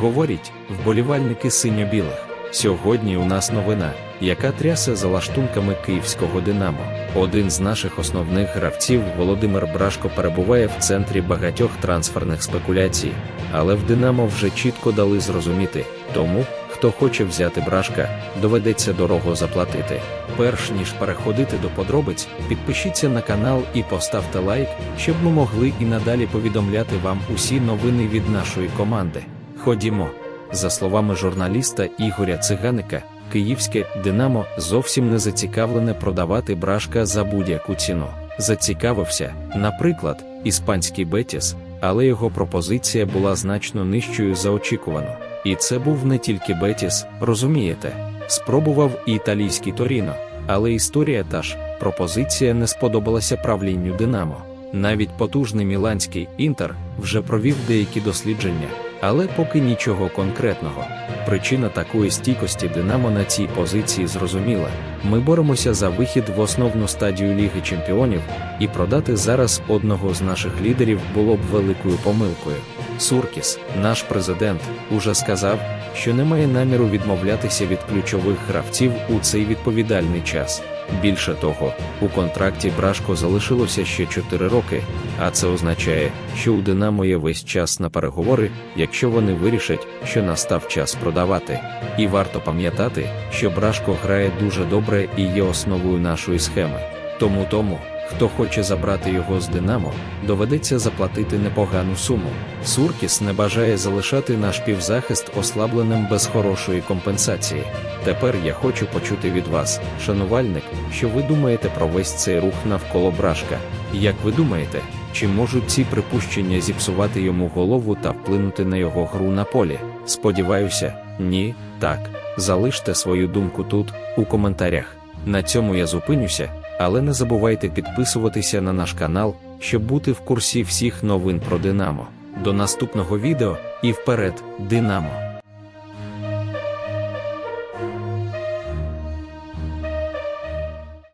Говорять вболівальники синьо-білих. Сьогодні у нас новина, яка трясе за лаштунками київського Динамо. Один з наших основних гравців, Володимир Брашко, перебуває в центрі багатьох трансферних спекуляцій, але в Динамо вже чітко дали зрозуміти, тому, хто хоче взяти Брашка, доведеться дорого заплатити. Перш ніж переходити до подробиць, підпишіться на канал і поставте лайк, щоб ми могли і надалі повідомляти вам усі новини від нашої команди. Ходімо. За словами журналіста Ігоря Циганика, київське Динамо зовсім не зацікавлене продавати брашка за будь-яку ціну. Зацікавився, наприклад, іспанський Бетіс, але його пропозиція була значно нижчою за очікувану. І це був не тільки Бетіс, розумієте, спробував і італійський Торіно, але історія та ж пропозиція не сподобалася правлінню Динамо. Навіть потужний міланський Інтер вже провів деякі дослідження, але поки нічого конкретного. Причина такої стійкості Динамо на цій позиції зрозуміла. Ми боремося за вихід в основну стадію Ліги Чемпіонів, і продати зараз одного з наших лідерів було б великою помилкою. Суркіс, наш президент, уже сказав, що не має наміру відмовлятися від ключових гравців у цей відповідальний час. Більше того, у контракті Брашко залишилося ще 4 роки, а це означає, що у Динамо є весь час на переговори, якщо вони вирішать, що настав час продавати. І варто пам'ятати, що Брашко грає дуже добре і є основою нашої схеми. Тому тому, хто хоче забрати його з Динамо, доведеться заплатити непогану суму. Суркіс не бажає залишати наш півзахист ослабленим без хорошої компенсації. Тепер я хочу почути від вас, шанувальник, що ви думаєте про весь цей рух навколо брашка. Як ви думаєте, чи можуть ці припущення зіпсувати йому голову та вплинути на його гру на полі? Сподіваюся, ні, так. Залиште свою думку тут, у коментарях. На цьому я зупинюся, але не забувайте підписуватися на наш канал, щоб бути в курсі всіх новин про Динамо. До наступного відео і вперед, Динамо!